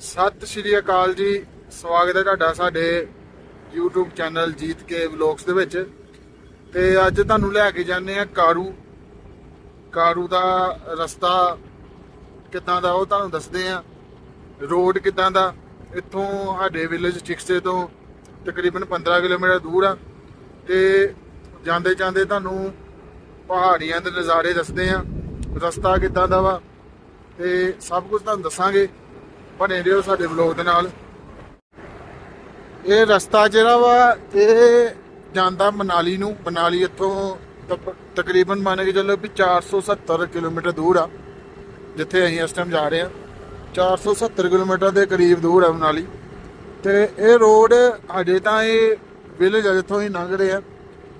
ਸਤਿ ਸ਼੍ਰੀ ਅਕਾਲ ਜੀ। ਸਵਾਗਤ ਹੈ ਤੁਹਾਡਾ ਸਾਡੇ YouTube channel Jeet K vlogs ਦੇ ਵਿੱਚ। ਤੇ ਅੱਜ ਤੁਹਾਨੂੰ ਲੈ ਕੇ ਜਾਂਦੇ ਆ ਕਾਰੂ। ਕਾਰੂ ਦਾ ਰਸਤਾ ਕਿੱਦਾਂ ਦਾ ਉਹ ਤੁਹਾਨੂੰ ਦੱਸਦੇ ਆ ਰੋਡ ਕਿੱਦਾਂ ਦਾ। ਇੱਥੋਂ ਸਾਡੇ ਵਿਲੇਜ ਚਿਕਸੇ ਤੋਂ ਤਕਰੀਬਨ 15 ਕਿਲੋਮੀਟਰ ਦੂਰ ਆ। ਤੇ ਜਾਂਦੇ ਜਾਂਦੇ ਤੁਹਾਨੂੰ ਪਹਾੜੀਆਂ ਦੇ ਨਜ਼ਾਰੇ ਦੱਸਦੇ ਆ ਰਸਤਾ ਕਿੱਦਾਂ ਦਾ ਵਾ। ਤੇ ਸਭ ਕੁਝ ਤੁਹਾਨੂੰ ਦੱਸਾਂਗੇ। ਬਣੇ ਰਹੋ ਸਾਡੇ ਵਲੌਗ ਦੇ ਨਾਲ। ਇਹ ਰਸਤਾ ਜਿਹੜਾ ਵਾ, ਇਹ ਜਾਂਦਾ ਮਨਾਲੀ ਨੂੰ। ਮਨਾਲੀ ਇੱਥੋਂ ਤਕਰੀਬਨ ਮੰਨ ਕੇ ਚੱਲੋ ਵੀ 470 ਕਿਲੋਮੀਟਰ ਦੂਰ ਆ, ਜਿੱਥੇ ਅਸੀਂ ਇਸ ਟਾਈਮ ਜਾ ਰਹੇ ਆ 470 ਕਿਲੋਮੀਟਰ ਦੇ ਕਰੀਬ ਦੂਰ ਆ ਮਨਾਲੀ। ਤੇ ਇਹ ਰੋਡ ਹਜੇ ਤਾਂ ਇਹ ਵਿਲੇਜ ਆ ਜਿੱਥੋਂ ਹੀ ਲੰਘ ਰਹੇ ਆ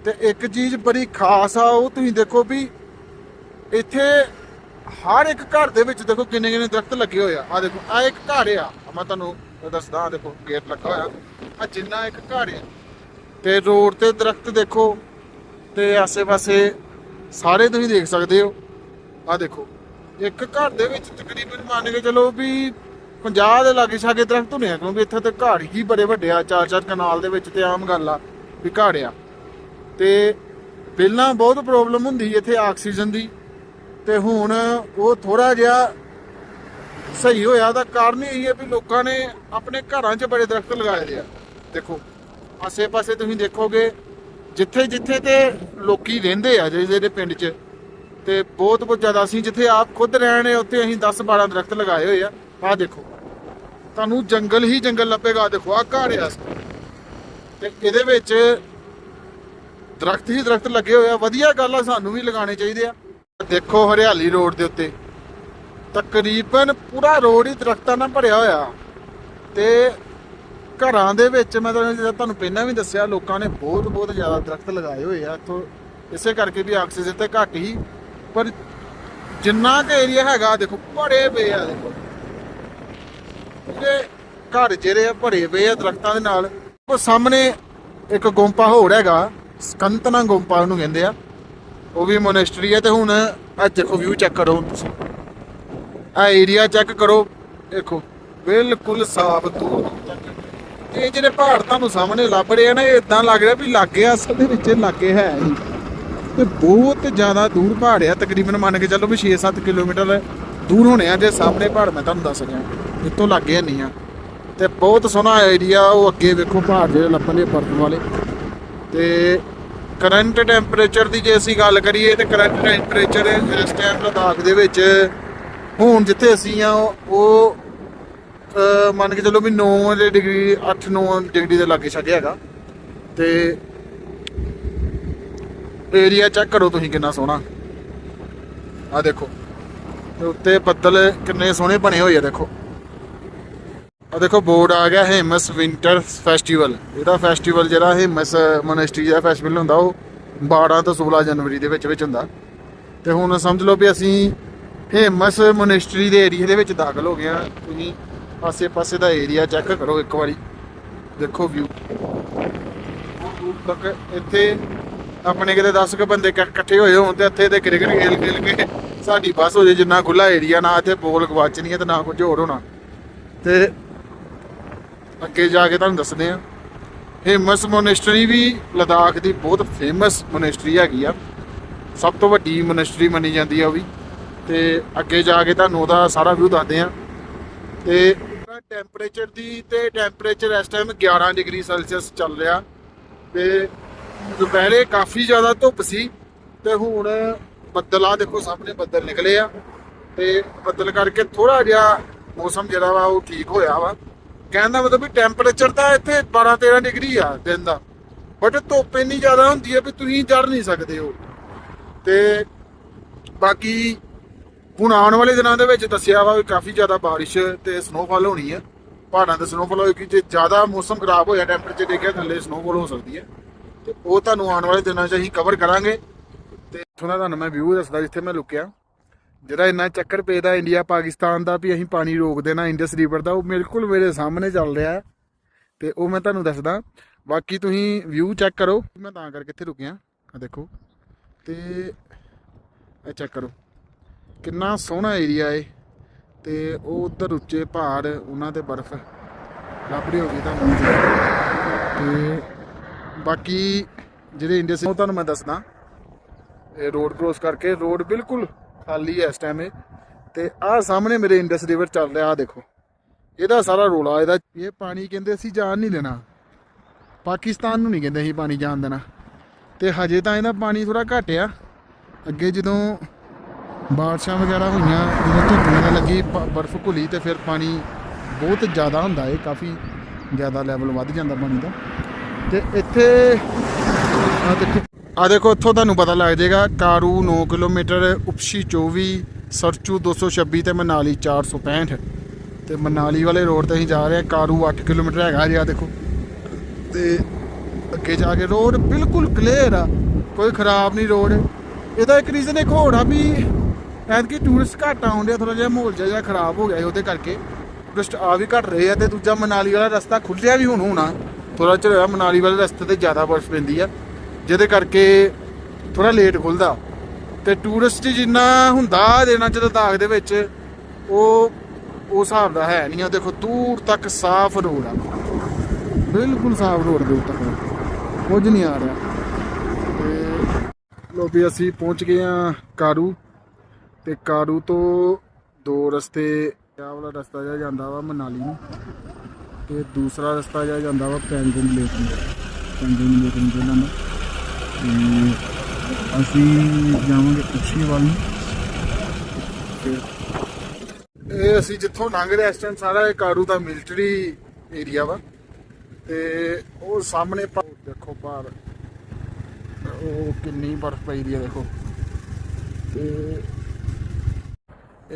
ਤੇ ਇੱਕ ਚੀਜ਼ ਬੜੀ ਖਾਸ ਆ, ਉਹ ਤੁਸੀਂ ਦੇਖੋ ਵੀ ਇੱਥੇ ਹਰ ਇੱਕ ਘਰ ਦੇ ਵਿੱਚ ਦੇਖੋ ਕਿੰਨੇ ਕਿੰਨੇ ਦਰਖਤ ਲੱਗੇ ਹੋਏ ਆ। ਆ ਦੇਖੋ ਆ ਇੱਕ ਘਰ ਆ। ਆਹ ਮੈਂ ਤੁਹਾਨੂੰ ਦੱਸਦਾ, ਆਹ ਦੇਖੋ ਗੇਟ ਲੱਗਾ ਹੋਇਆ। ਆ ਜਿੰਨਾ ਇੱਕ ਘਰ ਆ। ਤੇ ਰੋਡ ਤੇ ਦਰਖਤ ਦੇਖੋ, ਤੇ ਆਸੇ-ਪਾਸੇ ਸਾਰੇ ਤੁਸੀਂ ਦੇਖ ਸਕਦੇ ਹੋ। ਆ ਦੇਖੋ, ਇੱਕ ਘਰ ਦੇ ਵਿੱਚ ਤਕਰੀਬਨ ਮੰਨ ਕੇ ਚਲੋ ਵੀ 50 ਦੇ ਲਾਗੇ ਛਾਗੇ ਦਰਖਤ ਹੁੰਦੇ ਆ, ਕਿਉਂਕਿ ਇੱਥੇ ਤੇ ਘਰ ਹੀ ਬੜੇ ਵੱਡੇ ਆ ਚਾਰ ਚਾਰ ਕਨਾਲ ਦੇ ਵਿੱਚ ਤੇ ਆਮ ਗੱਲ ਆ ਵੀ ਘਰ ਆ। ਤੇ ਪਹਿਲਾਂ ਬਹੁਤ ਪ੍ਰੋਬਲਮ ਹੁੰਦੀ ਇੱਥੇ ਆਕਸੀਜਨ ਦੀ। ਤੇ ਹੁਣ ਉਹ ਥੋੜਾ ਜਿਹਾ ਸਹੀ ਹੋਇਆ ਦਾ ਕਾਰਨ ਇਹ ਹੈ ਵੀ ਲੋਕਾਂ ਨੇ ਆਪਣੇ ਘਰਾਂ 'ਚ ਬੜੇ ਦਰਖਤ ਲਗਾਏ ਦੇ ਆ। ਦੇਖੋ, ਆਸੇ-ਪਾਸੇ ਤੁਸੀਂ ਦੇਖੋਗੇ, ਜਿੱਥੇ ਜਿੱਥੇ ਤੇ ਲੋਕੀ ਰਹਿੰਦੇ ਆ, ਜਿਹੜੇ ਜਿਹੜੇ ਪਿੰਡ 'ਚ, ਤੇ ਬਹੁਤ ਬਹੁਤ ਜ਼ਿਆਦਾ ਅਸੀਂ ਜਿੱਥੇ ਆਪ ਖੁਦ ਰਹਿਣੇ ਉੱਥੇ ਅਸੀਂ 10 12 ਦਰਖਤ ਲਗਾਏ ਹੋਏ ਆ। ਆਹ ਦੇਖੋ, ਤੁਹਾਨੂੰ ਜੰਗਲ ਹੀ ਜੰਗਲ ਲੱਭੇਗਾ ਦੇਖੋ, ਆਹ ਘਰ ਆ ਤੇ ਇਹਦੇ ਵਿੱਚ ਦਰਖਤ ਹੀ ਦਰਖਤ ਲੱਗੇ ਹੋਏ ਆ। ਵਧੀਆ ਗੱਲ ਆ, ਸਾਨੂੰ ਵੀ ਲਗਾਉਣੇ ਚਾਹੀਦੇ ਆ। ਦੇਖੋ ਹਰਿਆਲੀ ਰੋਡ ਦੇ ਉੱਤੇ। ਤਕਰੀਬਨ ਪੂਰਾ ਰੋਡ ਹੀ ਦਰਖਤਾਂ ਨਾਲ ਭਰਿਆ ਹੋਇਆ। ਤੇ ਘਰਾਂ ਦੇ ਵਿੱਚ ਮੈਂ ਤੁਹਾਨੂੰ ਪਹਿਲਾਂ ਵੀ ਦੱਸਿਆ, ਲੋਕਾਂ ਨੇ ਬਹੁਤ ਬਹੁਤ ਜ਼ਿਆਦਾ ਦਰਖਤ ਲਗਾਏ ਹੋਏ ਆ। ਇੱਥੋਂ ਇਸੇ ਕਰਕੇ ਵੀ ਆਕਸੀਜਨ ਤੇ ਘੱਟ ਹੀ, ਪਰ ਜਿੰਨਾ ਕੁ ਏਰੀਆ ਹੈਗਾ, ਦੇਖੋ ਭਰੇ ਪਏ ਆ, ਦੇਖੋ। ਪੂਰੇ ਘਰ ਜਿਹੜੇ ਆ, ਭਰੇ ਪਏ ਆ ਦਰਖਤਾਂ ਦੇ ਨਾਲ। ਉਹ ਸਾਹਮਣੇ ਇੱਕ ਗੁੰਪਾ ਹੋਰ ਹੈਗਾ, ਸਕੰਤਨਾ ਗੁੰਪਾ ਉਹਨੂੰ ਕਹਿੰਦੇ ਆ। ਉਹ ਵੀ ਮੋਨੈਸਟਰੀ ਹੈ ਤੇ ਹੁਣ ਆ ਦੇਖੋ ਵਿਊ ਚੈੱਕ ਕਰੋ। ਹੁਣ ਤੁਸੀਂ ਆ ਏਰੀਆ ਚੈੱਕ ਕਰੋ। ਦੇਖੋ, ਬਿਲਕੁਲ ਸਾਫ਼ ਦੂਰ ਇਹ ਜਿਹੜੇ ਪਹਾੜ ਤੁਹਾਨੂੰ ਸਾਹਮਣੇ ਲੱਭ ਰਹੇ ਆ ਨਾ, ਇਹ ਇਦਾਂ ਲੱਗ ਰਿਹਾ ਵੀ ਲਾਗੇ ਅਸਲ ਦੇ ਵਿੱਚ ਇਹ ਲਾਗੇ ਹੈ ਹੀ ਤੇ ਬਹੁਤ ਜ਼ਿਆਦਾ ਦੂਰ ਪਹਾੜ ਆ, ਤਕਰੀਬਨ ਮੰਨ ਕੇ ਚੱਲੋ ਵੀ 6-7 ਕਿਲੋਮੀਟਰ ਦੂਰ ਹੋਣੇ ਆ, ਜੇ ਸਾਹਮਣੇ ਪਹਾੜ ਮੈਂ ਤੁਹਾਨੂੰ ਦੱਸ ਰਿਹਾ। ਇੱਥੋਂ ਲੱਗੇ ਨਹੀਂ ਆ। ਤੇ ਬਹੁਤ ਸੋਹਣਾ ਏਰੀਆ ਉਹ ਅੱਗੇ ਵੇਖੋ ਪਹਾੜ ਜਿਹੜੇ ਲੱਭਣਗੇ ਬਰਫ਼ ਵਾਲੇ। ਤੇ ਕਰੰਟ ਟੈਂਪਰੇਚਰ ਦੀ ਜੇ ਅਸੀਂ ਗੱਲ ਕਰੀਏ ਤੇ ਕਰੰਟ ਟੈਂਪਰੇਚਰ ਇਸ ਟਾਈਮ ਲਦਾਖ ਦੇ ਵਿੱਚ ਹੁਣ ਜਿੱਥੇ ਅਸੀਂ ਆ, ਉਹ- ਮੰਨ ਕੇ ਚੱਲੋ ਵੀ 9 ਦੇ ਡਿਗਰੀ 8-9 ਡਿਗਰੀ ਦੇ ਲਾਗੇ ਛਾਗੇ ਹੈਗਾ। ਤੇ ਏਰੀਆ ਚੈੱਕ ਕਰੋ ਤੁਸੀਂ ਕਿੰਨਾ ਸੋਹਣਾ। ਆ ਦੇਖੋ, ਤੇ ਉੱਤੇ ਬੱਦਲ ਕਿੰਨੇ ਸੋਹਣੇ ਬਣੇ ਹੋਏ ਆ, ਦੇਖੋ। ਆ ਦੇਖੋ ਬੋਰਡ ਆ ਗਿਆ ਹੇਮਸ ਵਿੰਟਰ ਫੈਸਟੀਵਲ। ਇਹਦਾ ਫੈਸਟੀਵਲ ਜਿਹੜਾ ਹੇਮਸ ਮੋਨੈਸਟਰੀ ਦਾ ਫੈਸਟੀਵਲ ਹੁੰਦਾ, ਉਹ 12 ਤੋਂ 16 ਜਨਵਰੀ ਦੇ ਵਿੱਚ ਵਿੱਚ ਹੁੰਦਾ। ਤੇ ਹੁਣ ਸਮਝ ਲਓ ਵੀ ਅਸੀਂ ਹੇਮਸ ਮੋਨੈਸਟਰੀ ਦੇ ਏਰੀਆ ਦੇ ਵਿੱਚ ਦਾਖਲ ਹੋ ਗਏ ਆ ਤੁਸੀਂ ਆਸੇ-ਪਾਸੇ ਦਾ ਏਰੀਆ ਚੈੱਕ ਕਰੋ ਇੱਕ ਵਾਰੀ। ਦੇਖੋ ਵਿਊ ਦੂਰ ਤੱਕ ਇੱਥੇ ਆਪਣੇ ਕਿਤੇ 10 ਕੁ ਬੰਦੇ ਇਕੱਠੇ ਹੋਏ ਹੋਣ ਤੇ ਇੱਥੇ ਤੇ ਕ੍ਰਿਕਟ ਖੇਲ ਖੇਲ ਕੇ ਸਾਡੀ ਬੱਸ ਹੋ ਜੇ, ਜਿੰਨਾ ਖੁੱਲਾ ਏਰੀਆ ਨਾ ਇੱਥੇ ਬੋਲ ਗਵਾਚਣੀ ਹੈ ਤੇ ਨਾ ਕੁਝ ਹੋਰ ਹੋਣਾ। ਤੇ ਅੱਗੇ ਜਾ ਕੇ ਤੁਹਾਨੂੰ ਦੱਸਦੇ ਆ ਹੇਮਸ ਮੋਨੈਸਟਰੀ ਵੀ ਲਦਾਖ ਦੀ ਬਹੁਤ ਫੇਮਸ ਮੋਨੈਸਟਰੀ ਹੈਗੀ ਆ। ਸਭ ਤੋਂ ਵੱਡੀ ਮੋਨੈਸਟਰੀ ਮੰਨੀ ਜਾਂਦੀ ਆ ਉਹ ਵੀ। ਤੇ ਅੱਗੇ ਜਾ ਕੇ ਤੁਹਾਨੂੰ ਉਹਦਾ ਸਾਰਾ ਵਿਊ ਦੱਸਦੇ ਆ ਤੇ ਟੈਂਪਰੇਚਰ ਦੀ ਤੇ ਟੈਂਪਰੇਚਰ ਇਸ ਟਾਈਮ 11 ਡਿਗਰੀ ਸੈਲਸੀਅਸ ਚੱਲ ਰਿਹਾ। ਤੇ ਦੁਪਹਿਰੇ ਕਾਫੀ ਜ਼ਿਆਦਾ ਧੁੱਪ ਸੀ। ਤੇ ਹੁਣ ਬੱਦਲ ਆ ਦੇਖੋ ਸਾਹਮਣੇ ਬੱਦਲ ਨਿਕਲੇ ਆ। ਤੇ ਬੱਦਲ ਕਰਕੇ ਥੋੜਾ ਜਿਹਾ ਮੌਸਮ ਜਿਹੜਾ ਵਾ ਉਹ ਠੀਕ ਹੋਇਆ ਵਾ। ਕਹਿਣ ਦਾ ਮਤਲਬ ਵੀ ਟੈਂਪਰੇਚਰ ਤਾਂ ਇੱਥੇ 12 13 ਡਿਗਰੀ ਆ ਦਿਨ ਦਾ। ਬਟ ਧੁੱਪ ਇੰਨੀ ਜ਼ਿਆਦਾ ਹੁੰਦੀ ਹੈ ਵੀ ਤੁਸੀਂ ਚੜ ਨਹੀਂ ਸਕਦੇ ਹੋ ਤੇ ਬਾਕੀ ਹੁਣ ਆਉਣ ਵਾਲੇ ਦਿਨਾਂ ਦੇ ਵਿੱਚ ਦੱਸਿਆ ਵਾ ਵੀ ਕਾਫੀ ਜ਼ਿਆਦਾ ਬਾਰਿਸ਼ ਤੇ ਸਨੋਫਾਲ ਹੋਣੀ ਹੈ ਪਹਾੜਾਂ ਤੇ ਸਨੋਫਾਲ ਹੋਏਗੀ। ਜੇ ਜ਼ਿਆਦਾ ਮੌਸਮ ਖਰਾਬ ਹੋਇਆ ਟੈਂਪਰੇਚਰ ਦੇਖਿਆ, ਥੱਲੇ ਸਨੋਫਾਲ ਹੋ ਸਕਦੀ ਹੈ। ਤੇ ਉਹ ਤੁਹਾਨੂੰ ਆਉਣ ਵਾਲੇ ਦਿਨਾਂ 'ਚ ਅਸੀਂ ਕਵਰ ਕਰਾਂਗੇ। ਤੇ ਇੱਥੋਂ ਦਾ ਤੁਹਾਨੂੰ ਮੈਂ ਵਿਊ ਦੱਸਦਾ ਜਿੱਥੇ ਮੈਂ ਲੁਕਿਆ। ਜਿਹੜਾ ਇੰਨਾ ਚੱਕਰ ਪੇਦਾ ਇੰਡੀਆ, ਪਾਕਿਸਤਾਨ ਦਾ ਵੀ ਅਸੀਂ ਪਾਣੀ ਰੋਕ ਦੇਣਾ ਇੰਡਸ ਰਿਵਰ ਦਾ, ਉਹ ਬਿਲਕੁਲ ਮੇਰੇ ਸਾਹਮਣੇ ਚੱਲ ਰਿਹਾ ਹੈ। ਤੇ ਉਹ ਮੈਂ ਤੁਹਾਨੂੰ ਦੱਸਦਾ। ਬਾਕੀ ਤੁਸੀਂ ਵਿਊ ਚੈੱਕ ਕਰੋ। ਮੈਂ ਤਾਂ ਕਰਕੇ ਇੱਥੇ ਰੁਕਿਆ। ਆ ਦੇਖੋ। ਤੇ ਇਹ ਚੈੱਕ ਕਰੋ। ਕਿੰਨਾ ਸੋਹਣਾ ਏਰੀਆ ਏ ਤੇ ਉਹ ਉਧਰ ਉੱਚੇ ਪਹਾੜ, ਉਹਨਾਂ ਤੇ ਬਰਫ਼। ਲੱਭੜੀ ਹੋ ਗਈ ਤੁਹਾਨੂੰ ਤੇ ਬਾਕੀ ਜਿਹੜੇ ਇੰਡੀਅਨ ਉਹ ਤੁਹਾਨੂੰ ਮੈਂ ਦੱਸਦਾ। ਇਹ ਰੋਡ ਕ੍ਰੋਸ ਕਰਕੇ ਰੋਡ ਬਿਲਕੁਲ ਖਾਲੀ ਹੈ ਇਸ ਟਾਈਮ ਇਹ। ਤੇ ਆਹ ਸਾਹਮਣੇ ਮੇਰੇ ਇੰਡਸ ਰਿਵਰ ਚੱਲ ਰਿਹਾ ਆ ਦੇਖੋ। ਇਹਦਾ ਸਾਰਾ ਰੋਲਾ, ਇਹਦਾ ਇਹ ਪਾਣੀ ਕਹਿੰਦੇ ਅਸੀਂ ਜਾਣ ਨਹੀਂ ਦੇਣਾ। ਪਾਕਿਸਤਾਨ ਨੂੰ ਨਹੀਂ ਕਹਿੰਦੇ ਅਸੀਂ ਪਾਣੀ ਜਾਣ ਦੇਣਾ। ਤੇ ਹਜੇ ਤਾਂ ਇਹਦਾ ਪਾਣੀ ਥੋੜਾ ਘੱਟ ਆ। ਅੱਗੇ ਜਦੋਂ ਬਾਰਿਸ਼ਾਂ ਵਗੈਰਾ ਹੋਈਆਂ, ਜਦੋਂ ਧੁੱਪ ਵਗੈਰਾ ਲੱਗੀ ਬਰਫ਼ ਘੁਲੀ ਤੇ ਫਿਰ ਪਾਣੀ ਬਹੁਤ ਜ਼ਿਆਦਾ ਹੁੰਦਾ ਹੈ ਕਾਫੀ ਜ਼ਿਆਦਾ ਲੈਵਲ ਵੱਧ ਜਾਂਦਾ ਪਾਣੀ ਦਾ। ਤੇ ਇੱਥੇ ਆ ਦੇਖੋ। ਆ ਦੇਖੋ, ਇੱਥੋਂ ਤੁਹਾਨੂੰ ਪਤਾ ਲੱਗ ਜਾਏਗਾ, ਕਾਰੂ 9 ਕਿਲੋਮੀਟਰ, ਉਪਸ਼ੀ 24 ਸਰਚੂ 226 ਤੇ ਮਨਾਲੀ 465 ਤੇ ਮਨਾਲੀ ਵਾਲੇ ਰੋਡ ਤੇ ਅਸੀਂ ਜਾ ਰਹੇ ਹਾਂ, ਕਾਰੂ 8 ਕਿਲੋਮੀਟਰ ਹੈਗਾ ਜੀ, ਆ ਦੇਖੋ। ਤੇ ਅੱਗੇ ਜਾ ਕੇ ਰੋਡ ਬਿਲਕੁਲ ਕਲੀਅਰ ਆ, ਕੋਈ ਖਰਾਬ ਨਹੀਂ ਰੋਡ। ਇਹਦਾ ਇੱਕ ਰੀਜ਼ਨ ਇੱਕ ਹੋਰ ਆ ਵੀ ਐਤਕੀ ਟੂਰਿਸਟ ਘੱਟ ਆਉਂਦੇ ਆ ਥੋੜਾ ਜਿਹਾ ਮਾਹੌਲ ਜਿਹਾ ਖਰਾਬ ਹੋ ਗਿਆ ਉਹਦੇ ਕਰਕੇ। ਟੂਰਿਸਟ ਆ ਵੀ ਘੱਟ ਰਹੇ ਆ ਤੇ ਦੂਜਾ ਮਨਾਲੀ ਵਾਲਾ ਰਸਤਾ ਖੁੱਲਿਆ ਵੀ ਹੁਣ ਹੋਣਾ। ਥੋੜਾ ਚਿਰ ਹੋਇਆ ਮਨਾਲੀ ਵਾਲੇ ਰਸਤੇ ਤੇ ਜ਼ਿਆਦਾ ਬਰਫ਼ ਪੈਂਦੀ ਆ। ਜਿਹਦੇ ਕਰਕੇ ਥੋੜਾ ਲੇਟ ਖੁੱਲਦਾ। ਤੇ ਟੂਰਿਸਟ ਜਿੰਨਾ ਹੁੰਦਾ ਦੇਣਾ ਚ ਲਦਾਖ ਦੇ ਵਿੱਚ, ਉਹ ਉਸ ਹਿਸਾਬ ਦਾ ਹੈ ਨਹੀਂ। ਆ ਦੇਖੋ, ਦੂਰ ਤੱਕ ਸਾਫ਼ ਰੋਡ ਆ। ਬਿਲਕੁਲ ਸਾਫ਼ ਰੋਡ ਦੇ ਉੱਤੇ ਕੁਝ ਨਹੀਂ ਆ ਰਿਹਾ। ਤੇ ਲੋ ਵੀ ਅਸੀਂ ਪਹੁੰਚ ਗਏ ਆ ਕਾਰੂ। ਤੇ ਕਾਰੂ ਤੋਂ ਦੋ ਰਸਤੇ, ਆਹ ਵਾਲਾ ਰਸਤਾ ਜਿਹਾ ਜਾਂਦਾ ਵਾ ਮਨਾਲੀ ਨੂੰ। ਤੇ ਦੂਸਰਾ ਰਸਤਾ ਜਿਹਾ ਜਾਂਦਾ ਵਾ ਪੈਂਗੋਂਗ ਲੇਕ ਨੂੰ। ਪੈਂਗੋਂਗ ਲੇਕ ਨੂੰ ਜਾਂਦਾ ਅਸੀਂ ਜਾਵਾਂਗੇ ਉੱਚੀ ਵੱਲ ਨੂੰ। ਤੇ ਇਹ ਅਸੀਂ ਜਿੱਥੋਂ ਲੰਘ ਰਹੇ ਇਸ ਟਾਈਮ ਸਾਰਾ ਇਹ ਕਾਰੂ ਦਾ ਮਿਲਟਰੀ ਏਰੀਆ ਵਾ। ਤੇ ਉਹ ਸਾਹਮਣੇ ਦੇਖੋ ਬਾਹਰ। ਉਹ ਕਿੰਨੀ ਬਰਫ਼ ਪਈ ਦੀ ਆ, ਦੇਖੋ। ਤੇ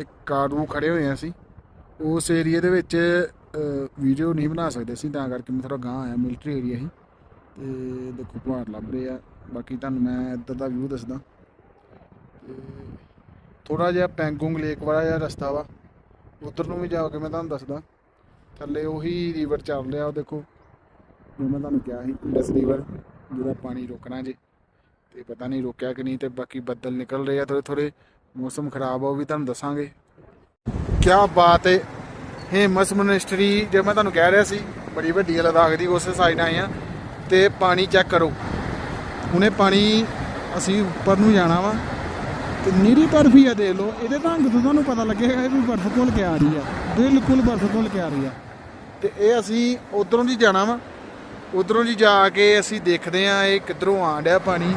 ਇੱਕ ਕਾਰੂ ਖੜੇ ਹੋਏ ਆ ਅਸੀਂ। ਉਸ ਏਰੀਆ ਦੇ ਵਿੱਚ ਵੀਡੀਓ ਨਹੀਂ ਬਣਾ ਸਕਦੇ ਸੀ ਤਾਂ ਕਰਕੇ ਮੈਂ ਥੋੜਾ ਗਾਂ ਆਇਆ ਮਿਲਟਰੀ ਏਰੀਆ ਸੀ ਤੇ ਦੇਖੋ ਪਹਾੜ ਲੱਭ ਰਹੇ ਆ। ਬਾਕੀ ਤੁਹਾਨੂੰ ਮੈਂ ਇੱਧਰ ਦਾ ਵਿਊ ਦੱਸਦਾ। ਤੇ ਥੋੜਾ ਜਿਹਾ ਪੈਂਗੋਂਗ ਲੇਕ ਵਾਲਾ ਜਿਹਾ ਰਸਤਾ ਵਾ। ਉਧਰ ਨੂੰ ਵੀ ਜਾ ਕੇ ਮੈਂ ਤੁਹਾਨੂੰ ਦੱਸਦਾ। ਥੱਲੇ ਉਹੀ ਰਿਵਰ ਚੱਲ ਰਿਹਾ ਉਹ ਦੇਖੋ। ਜੋ ਮੈਂ ਤੁਹਾਨੂੰ ਕਿਹਾ ਸੀ ਇੰਡਸ ਰਿਵਰ ਜਿਹਦਾ ਪਾਣੀ ਰੋਕਣਾ ਜੇ। ਤੇ ਪਤਾ ਨਹੀਂ ਰੋਕਿਆ ਕਿ ਨਹੀਂ ਤੇ ਬਾਕੀ ਬੱਦਲ ਨਿਕਲ ਰਹੇ ਆ ਥੋੜੇ ਥੋੜੇ ਮੌਸਮ ਖਰਾਬ ਆ, ਉਹ ਵੀ ਤੁਹਾਨੂੰ ਦੱਸਾਂਗੇ। ਕੀ ਬਾਤ ਹੈ ਹੇਮਸ ਮਨਿਸਟਰੀ ਜੇ ਮੈਂ ਤੁਹਾਨੂੰ ਕਹਿ ਰਿਹਾ ਸੀ, ਬੜੀ ਵੱਡੀ ਲਦਾਖ ਦੀ ਉਸ ਸਾਈਡ ਆਏ ਆ। ਤੇ ਪਾਣੀ ਚੈੱਕ ਕਰੋ। ਹੁਣੇ ਪਾਣੀ ਅਸੀਂ ਉੱਪਰ ਨੂੰ ਜਾਣਾ ਵਾ। ਤੇ ਨੀਰੀ ਬਰਫ ਹੀ ਆ ਦੇਖ ਲਓ, ਇਹਦੇ ਰੰਗ ਤੋਂ ਤੁਹਾਨੂੰ ਪਤਾ ਲੱਗੇਗਾ ਵੀ ਬਰਫ ਘੁਲ ਕੇ ਆ ਰਹੀ ਆ। ਬਿਲਕੁਲ ਬਰਫ ਘੁਲ ਕੇ ਆ ਰਹੀ ਆ। ਤੇ ਇਹ ਅਸੀਂ ਉਧਰੋਂ ਦੀ ਜਾਣਾ ਵਾ। ਉਧਰੋਂ ਦੀ ਜਾ ਕੇ ਅਸੀਂ ਦੇਖਦੇ ਆ ਇਹ ਕਿੱਧਰੋਂ ਆਣ ਡਿਆ ਪਾਣੀ।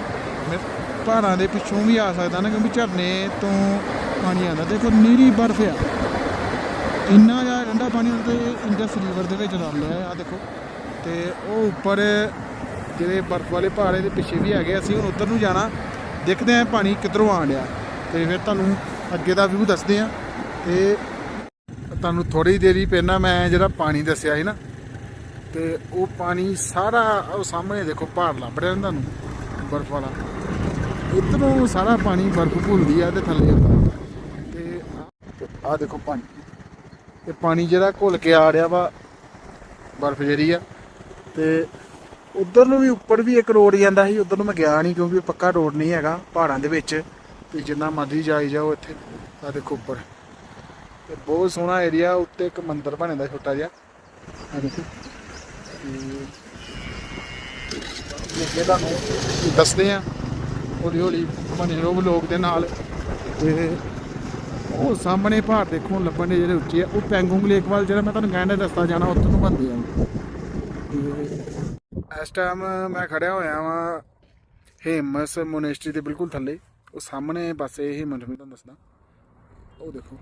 ਮੈਂ- ਪਹਾੜਾਂ ਦੇ ਪਿੱਛੋਂ ਵੀ ਆ ਸਕਦਾ ਨਾ, ਕਿਉਂਕਿ ਝਰਨੇ ਤੋਂ ਪਾਣੀ ਆਉਂਦਾ। ਦੇਖੋ ਨੀਰੀ ਬਰਫ ਆ। ਇੰਨਾ ਜ਼ਿਆਦਾ ਠੰਡਾ ਪਾਣੀ ਹੁਣ ਤੇ ਇੰਡਸ ਰਿਵਰ ਦੇ ਵਿੱਚ ਰਲ ਲਿਆ ਆ, ਦੇਖੋ। ਤੇ ਉਹ ਉੱਪਰ ਜਿਹੜੇ ਬਰਫ ਵਾਲੇ ਪਹਾੜ ਇਹਦੇ ਪਿੱਛੇ ਵੀ ਹੈਗੇ ਅਸੀਂ ਹੁਣ ਉੱਧਰ ਨੂੰ ਜਾਣਾ। ਦੇਖਦੇ ਆਂ ਪਾਣੀ ਕਿੱਧਰੋਂ ਆਣ ਰਿਹਾ ਤੇ ਫਿਰ ਤੁਹਾਨੂੰ ਅੱਗੇ ਦਾ ਵਿਊ ਦੱਸਦੇ ਆਂ ਤੇ ਤੁਹਾਨੂੰ ਥੋੜੀ ਦੇਰੀ ਪਹਿਲਾਂ ਮੈਂ ਜਿਹੜਾ ਪਾਣੀ ਦੱਸਿਆ ਸੀ ਨਾ, ਤੇ ਉਹ ਪਾਣੀ ਸਾਰਾ ਉਹ ਸਾਹਮਣੇ ਦੇਖੋ, ਪਹਾੜ ਲੱਭ ਰਿਹਾ ਤੁਹਾਨੂੰ, ਬਰਫ ਵਾਲਾ। ਇੱਧਰੋਂ ਸਾਰਾ ਪਾਣੀ ਬਰਫ ਭੁੱਲਦੀ ਆ ਤੇ ਥੱਲੇ ਆਉਂਦਾ ਤੇ ਆ ਦੇਖੋ ਪਾਣੀ। ਤੇ ਪਾਣੀ ਜਿਹੜਾ ਘੁਲ ਕੇ ਆ ਰਿਹਾ ਵਾ, ਬਰਫ ਜਿਹੜੀ ਆ। ਤੇ ਉਧਰ ਨੂੰ ਵੀ ਉੱਪਰ ਵੀ ਇੱਕ ਰੋਡ ਜਾਂਦਾ ਸੀ, ਉਧਰ ਨੂੰ ਮੈਂ ਗਿਆ ਨਹੀਂ ਕਿਉਂਕਿ ਪੱਕਾ ਰੋਡ ਨਹੀਂ ਹੈਗਾ ਪਹਾੜਾਂ ਦੇ ਵਿੱਚ ਤੇ ਜਿੰਨਾ ਮਰਜ਼ੀ ਜਾਈ ਜਾਓ ਇੱਥੇ ਆ ਦੇਖੋ ਉੱਪਰ। ਤੇ ਬਹੁਤ ਸੋਹਣਾ ਏਰੀਆ ਉੱਤੇ ਇੱਕ ਮੰਦਿਰ ਦਾ ਛੋਟਾ ਜਿਹਾ। ਆ ਦੇਖੋ। ਤੇ ਤੁਹਾਨੂੰ ਦੱਸਦੇ ਆ ਹੌਲੀ ਹੌਲੀ ਬਣੇ ਰਹੋ ਲੋਕ ਦੇ ਨਾਲ। ਤੇ ਉਹ ਸਾਹਮਣੇ ਪਹਾੜ ਦੇਖੋ, ਲੱਭਣ ਦੇ ਜਿਹੜੇ ਉੱਚੇ ਆ, ਉਹ ਪੈਂਗੋਂਗ ਲੇਕ ਵੱਲ ਜਿਹੜਾ ਮੈਂ ਤੁਹਾਨੂੰ ਕਹਿੰਦਾ ਰਸਤਾ ਜਾਣਾ, ਉੱਥੋਂ ਨੂੰ ਬੰਦੇ ਆ। ਇਸ ਟਾਈਮ ਮੈਂ ਖੜਿਆ ਹੋਇਆ ਵਾਂ ਹੇਮਸ ਮੋਨੈਸਟਰੀ ਦੇ ਬਿਲਕੁਲ ਥੱਲੇ। ਉਹ ਸਾਹਮਣੇ ਪਾਸੇ ਹੇਮਸ ਮੈਂ ਤੁਹਾਨੂੰ ਦੱਸਦਾ। ਉਹ ਦੇਖੋ।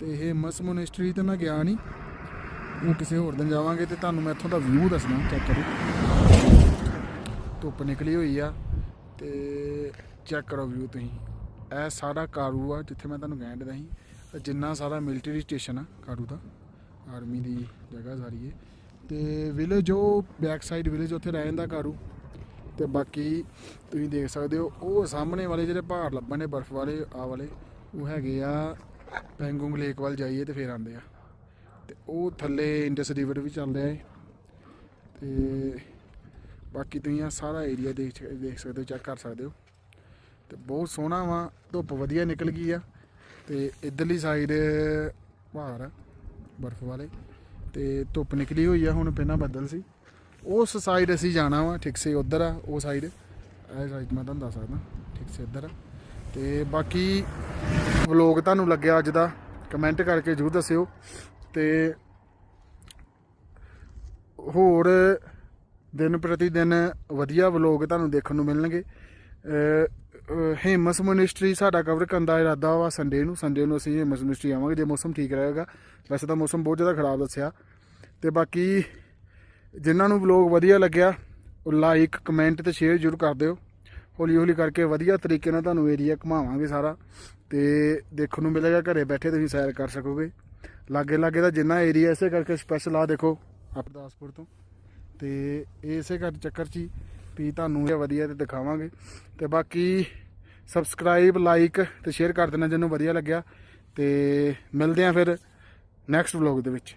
ਤੇ ਹੇਮਸ ਮੋਨੈਸਟਰੀ ਤੇ ਮੈਂ ਗਿਆ ਨਹੀਂ ਉਹ ਕਿਸੇ ਹੋਰ ਦਿਨ ਜਾਵਾਂਗੇ ਤੇ ਤੁਹਾਨੂੰ ਮੈਂ ਇੱਥੋਂ ਦਾ ਵਿਊ ਦੱਸਣਾ ਚੈੱਕ ਕਰੋ। ਧੁੱਪ ਨਿਕਲੀ ਹੋਈ ਆ ਤੇ ਚੈੱਕ ਕਰੋ ਵਿਊ ਤੁਸੀਂ। ਇਹ ਸਾਰਾ ਕਾਰੂ ਆ ਜਿੱਥੇ ਮੈਂ ਤੁਹਾਨੂੰ ਕਹਿਣ ਦਿੰਦਾ ਸੀ। ਜਿੰਨਾ ਸਾਰਾ ਮਿਲਟਰੀ ਸਟੇਸ਼ਨ ਆ ਕਾਰੂ ਦਾ। ਆਰਮੀ ਦੀ ਜਗ੍ਹਾ ਸਾਰੀ ਹੈ ਤੇ ਵਿਲੇਜ ਉਹ ਬੈਕ ਸਾਈਡ ਵਿਲੇਜ ਉੱਥੇ ਰਹਿ ਜਾਂਦਾ ਕਾਰੂ ਤੇ ਬਾਕੀ ਤੁਸੀਂ ਦੇਖ ਸਕਦੇ ਹੋ, ਉਹ ਸਾਹਮਣੇ ਵਾਲੇ ਜਿਹੜੇ ਪਹਾੜ ਲੱਭਣ ਨੇ ਬਰਫ਼ ਵਾਲੇ ਆ ਵਾਲੇ, ਉਹ ਹੈਗੇ ਆ ਪੈਂਗੋਂਗ ਲੇਕ ਵੱਲ ਜਾਈਏ ਤੇ ਫੇਰ ਆਉਂਦੇ ਆ। ਤੇ ਉਹ ਥੱਲੇ ਇੰਡਸ ਰਿਵਰ ਵੀ ਚੱਲ ਰਿਹਾ ਹੈ ਤੇ ਬਾਕੀ ਤੁਸੀਂ ਆ ਸਾਰਾ ਏਰੀਆ ਦੇਖ ਦੇਖ ਸਕਦੇ ਹੋ ਚੈੱਕ ਕਰ ਸਕਦੇ ਹੋ। ਤੇ ਬਹੁਤ ਸੋਹਣਾ ਵਾ, ਧੁੱਪ ਵਧੀਆ ਨਿਕਲ ਗਈ ਆ। ਤੇ ਇਧਰਲੀ ਸਾਈਡ ਪਹਾੜ ਆ, ਬਰਫ਼ ਵਾਲੇ। ਤੇ ਧੁੱਪ ਨਿਕਲੀ ਹੋਈ ਆ, ਹੁਣ ਪਹਿਲਾਂ ਬੱਦਲ ਸੀ। ਉਸ ਸਾਈਡ ਅਸੀਂ ਜਾਣਾ ਵਾ, ਠੀਕ ਸੇ ਉਧਰ ਆ, ਉਹ ਸਾਈਡ ਇਹ ਸਾਈਡ ਮੈਂ ਤੁਹਾਨੂੰ ਦੱਸ ਸਕਦਾ, ਠੀਕ ਸੇ ਇੱਧਰ। ਆ ਤੇ ਬਾਕੀ ਵਲੋਗ ਤੁਹਾਨੂੰ ਲੱਗਿਆ ਅੱਜ ਦਾ ਕਮੈਂਟ ਕਰਕੇ ਜਰੂਰ ਦੱਸਿਓ। ਤੇ ਹੋਰ ਦਿਨ ਪ੍ਰਤੀ ਦਿਨ ਵਧੀਆ ਵਲੋਗ ਤੁਹਾਨੂੰ ਦੇਖਣ ਨੂੰ ਮਿਲਣਗੇ। ਹੇਮਸ ਮੋਨਿਸਟਰੀ ਸਾਡਾ ਕਵਰ ਕਰਨ ਦਾ ਇਰਾਦਾ ਵਾ ਸੰਡੇ ਨੂੰ। ਸੰਡੇ ਨੂੰ ਅਸੀਂ ਹੇਮਸ ਮੋਨਿਸਟਰੀ ਆਵਾਂਗੇ ਜੇ ਮੌਸਮ ਠੀਕ ਰਹੇਗਾ। ਵੈਸੇ ਤਾਂ ਮੌਸਮ ਬਹੁਤ ਜ਼ਿਆਦਾ ਖਰਾਬ ਦੱਸਿਆ। ਤੇ ਬਾਕੀ ਜਿਨ੍ਹਾਂ ਨੂੰ ਵਲੋਗ ਵਧੀਆ ਲੱਗਿਆ, ਉਹ ਲਾਈਕ ਕਮੈਂਟ ਤੇ ਸ਼ੇਅਰ ਜ਼ਰੂਰ ਕਰ ਦਿਓ। ਹੌਲੀ ਹੌਲੀ ਕਰਕੇ ਵਧੀਆ ਤਰੀਕੇ ਨਾਲ ਤੁਹਾਨੂੰ ਏਰੀਆ ਘੁਮਾਵਾਂਗੇ ਸਾਰਾ। ਤੇ ਦੇਖਣ ਨੂੰ ਮਿਲੇਗਾ, ਘਰੇ ਬੈਠੇ ਤੁਸੀਂ ਸੈਰ ਕਰ ਸਕੋਗੇ। ਲਾਗੇ ਲਾਗੇ ਦਾ ਜਿੰਨਾ ਏਰੀਆ ਇਸੇ ਕਰਕੇ ਸਪੈਸ਼ਲ ਆ ਦੇਖੋ ਆਪਦਾਸਪੁਰ ਤੋਂ। ਤੇ ਇਸੇ ਕਰ ਚੱਕਰ 'ਚ ਹੀ ਵੀ ਤੁਹਾਨੂੰ ਇਹ ਵਧੀਆ ਤੇ ਦਿਖਾਵਾਂਗੇ। ਤੇ ਬਾਕੀ ਸਬਸਕ੍ਰਾਈਬ ਲਾਈਕ ਤੇ ਸ਼ੇਅਰ ਕਰ ਦੇਣਾ ਜਿਹਨੂੰ ਵਧੀਆ ਲੱਗਿਆ। ਤੇ ਮਿਲਦੇ ਆਂ ਫਿਰ ਨੈਕਸਟ ਵਲੌਗ ਦੇ ਵਿੱਚ।